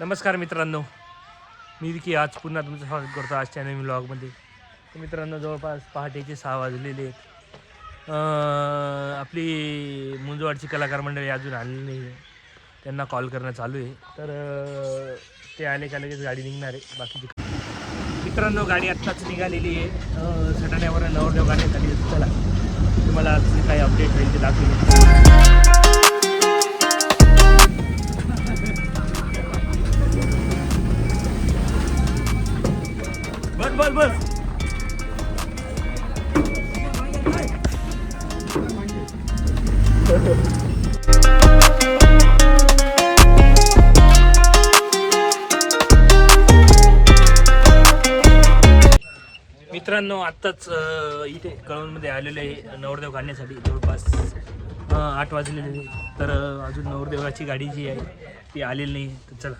नमस्कार मित्रांनो. मी की आज पुन्हा तुमचं स्वागत करतो आजच्या नवीन ब्लॉगमध्ये तर मित्रांनो जवळपास पहाटेचे सहा वाजलेले आहेत. आपली मुंजवाडची कलाकार मंडळी अजून आलेली नाही आहे. त्यांना कॉल करणं चालू आहे. तर ते आले का लगेच गाडी निघणार आहे. बाकीची मित्रांनो गाडी आत्ताच निघालेली आहे. सटाण्यावर नवरदेव गाडी झाली चला तुम्हाला काही अपडेट होईल ते दाखवले बस बस. मित्रांनो आत्ताच इथे कळवणमध्ये आलेले आहे नवरदेव काढण्यासाठी जवळपास आठ वाजलेले तर अजून नवरदेवाची गाडी जी आहे ती आलेली नाही. तर चला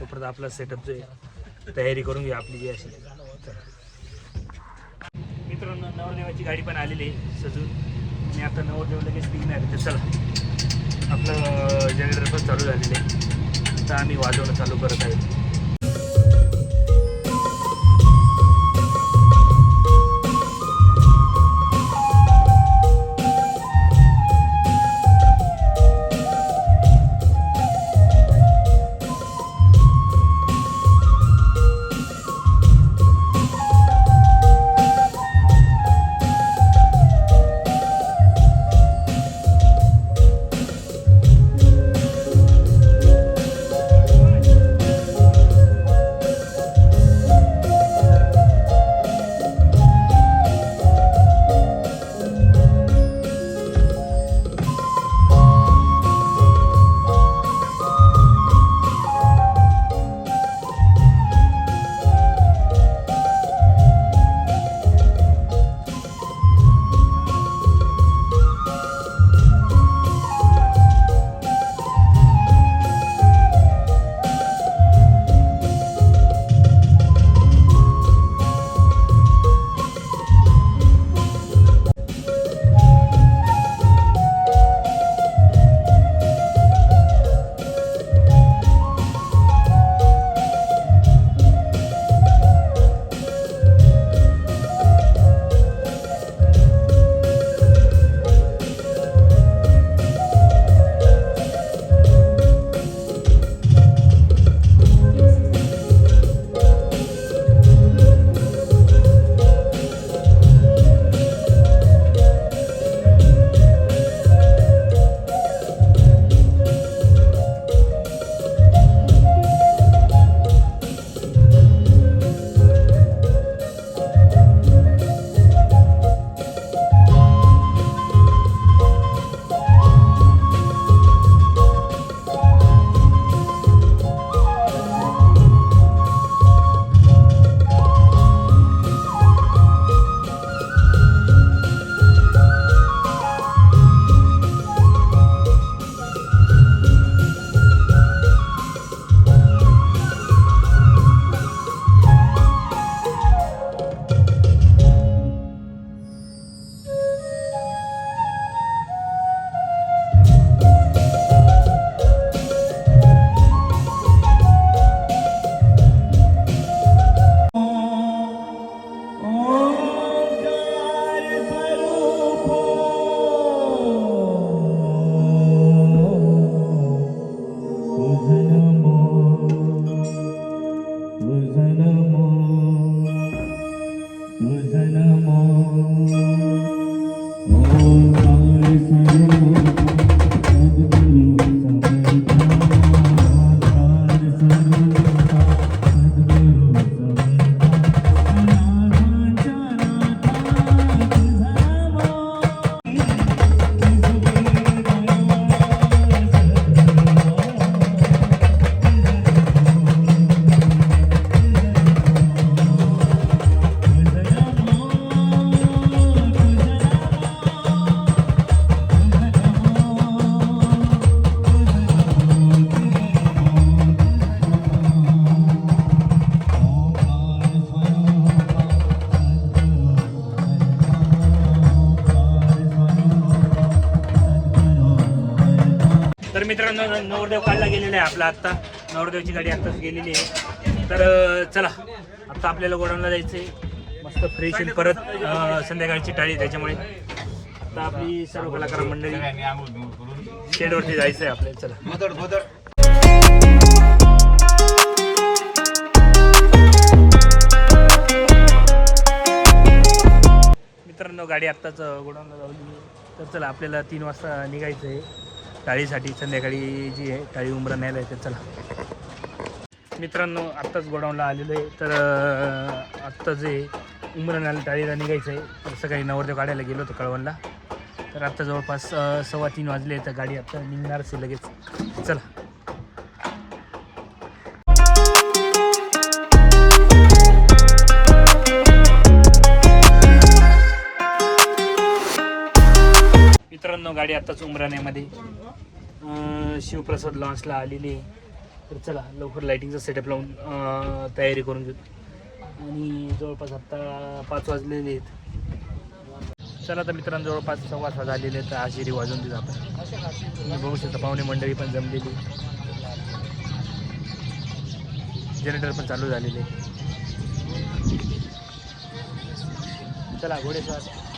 तोपर्यंत आपला सेटअप जो आहे तयारी करून घेऊ आपली जी असेल. मित्रांनो नवरदेवाची गाडी पण आलेली आहे सजून. आणि आता नवरदेव लगेच निघणार आहे तर चला. आपलं जनरेटर पण चालू झालेलं आहे. तर आम्ही वाजवणं चालू करत आहे तर नवरदेव काढला गेलेला आहे आपला आत्ता. नवरदेवची गाडी आत्ताच गेलेली आहे. तर चला. आत्ता आपल्याला गोडाऊनला जायचं आहे मस्त फ्रेश आणि परत संध्याकाळची टाळी त्याच्यामुळे. आता आपली सर्व कलाकार मंडळी शेडवरती जायचं आहे आपल्याला चला. मित्रांनो गाडी आत्ताच गोडाऊनला लावली तर चला आपल्याला तीन वाजता निघायचं आहे टाळीसाठी संध्याकाळी जी आहे टाळी उमरा न्यायला आहे तर चला. मित्रांनो आत्ताच गोडाऊनला आलेलो आहे. तर आत्ता जे उमरा न्यायला टाळीला निघायचं आहे तर सकाळी नवरदेव काढायला गेलो होतो कळवणला. तर आत्ता जवळपास सव्वा तीन वाजले तर गाडी आत्ता निघणारच आहे लगेच. चला. गाडी आत्ताच उमराण्यामध्ये. शिवप्रसाद लॉन्चला आलेली आहे. तर चला लवकर लाईटिंगचा सेटअप लावून तयारी करून घेऊ. आणि जवळपास आत्ता पाच वाजलेले आहेत. चला तर मित्रांनो जवळपास सव्वा सहा झालेले आहेत. तर आशिरी वाजून देत आपण. बघू शकता पाहुणे मंडळी पण जमलेली जनरेटर पण चालू झालेले आहे. चला घोडेस्वार सर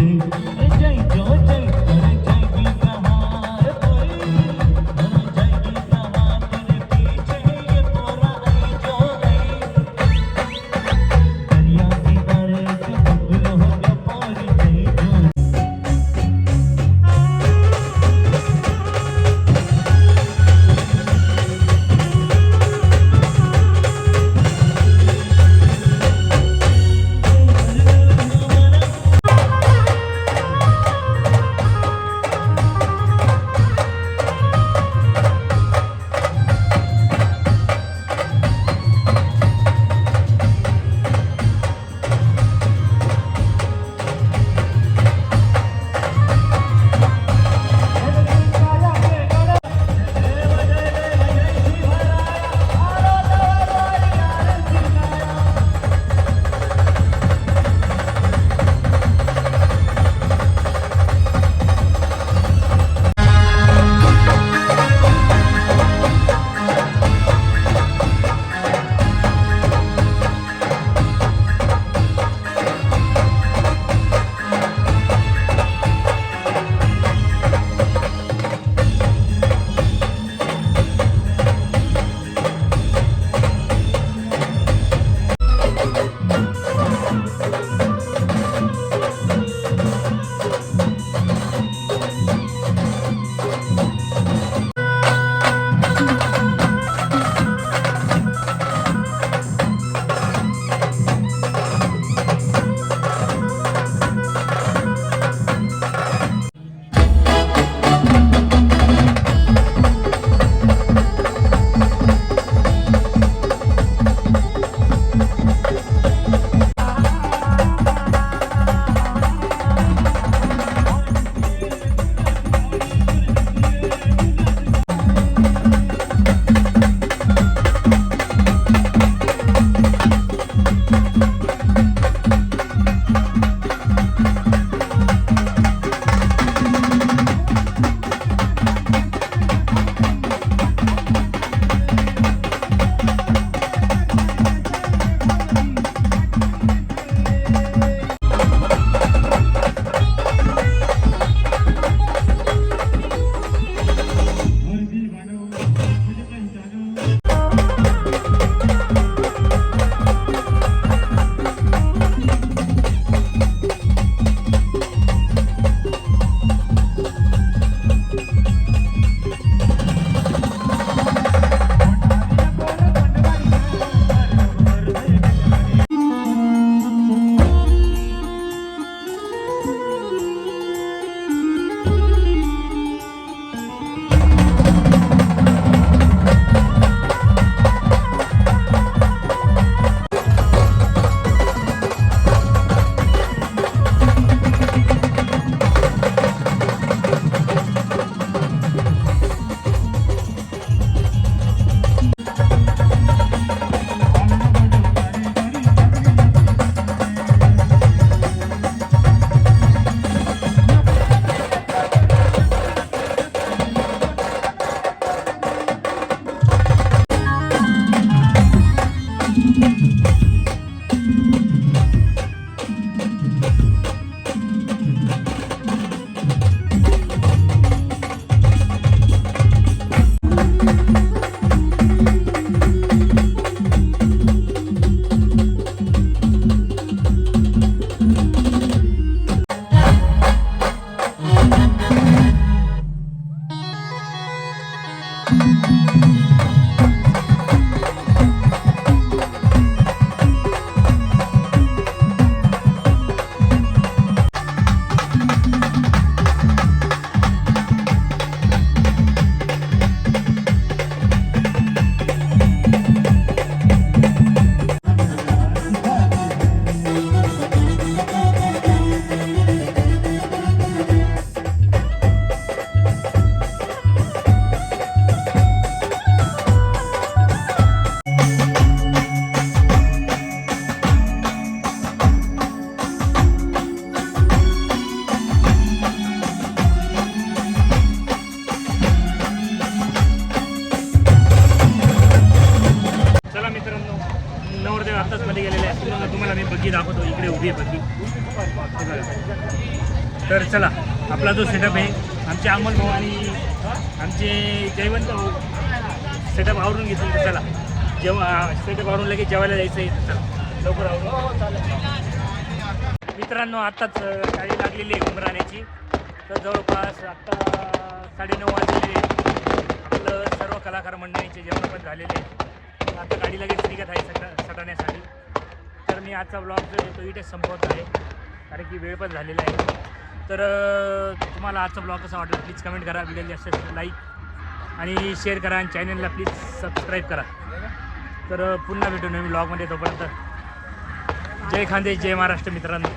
Thank you. आपला जो सेटअप आहे आमचे अमोल भाऊ आणि आमचे जयवंत भाऊ सेटअप आवरून घेतलं तर चला. जेव्हा सेटअप आवरून लगेच जेवायला जायचं आहे तर चला. लवकर आवरून मित्रांनो आत्ताच गाडी लागलेली आहे उमराण्याची तर जवळपास आत्ता साडेनऊ वाजलेले आपलं सर्व कलाकार मंडळींचे जेवण पण झालेले आहेत. आता गाडी लगेच निघत आहे सट सटाण्यासाठी. तर मी आजचा ब्लॉग जो आहे तो इथेच संपवत आहे. कारण की वेळ पण झालेला आहे. तर तुम्हाला आजचा ब्लॉग कसा वाटला प्लीज कमेंट करा. व्हिडिओ जास्त लाईक आणि शेअर करा आणि चॅनलला प्लीज सबस्क्राईब करा. तर पुन्हा भेटू नवीन ब्लॉगमध्ये तोपर्यंत. जय खांदे जय महाराष्ट्र मित्रांनो.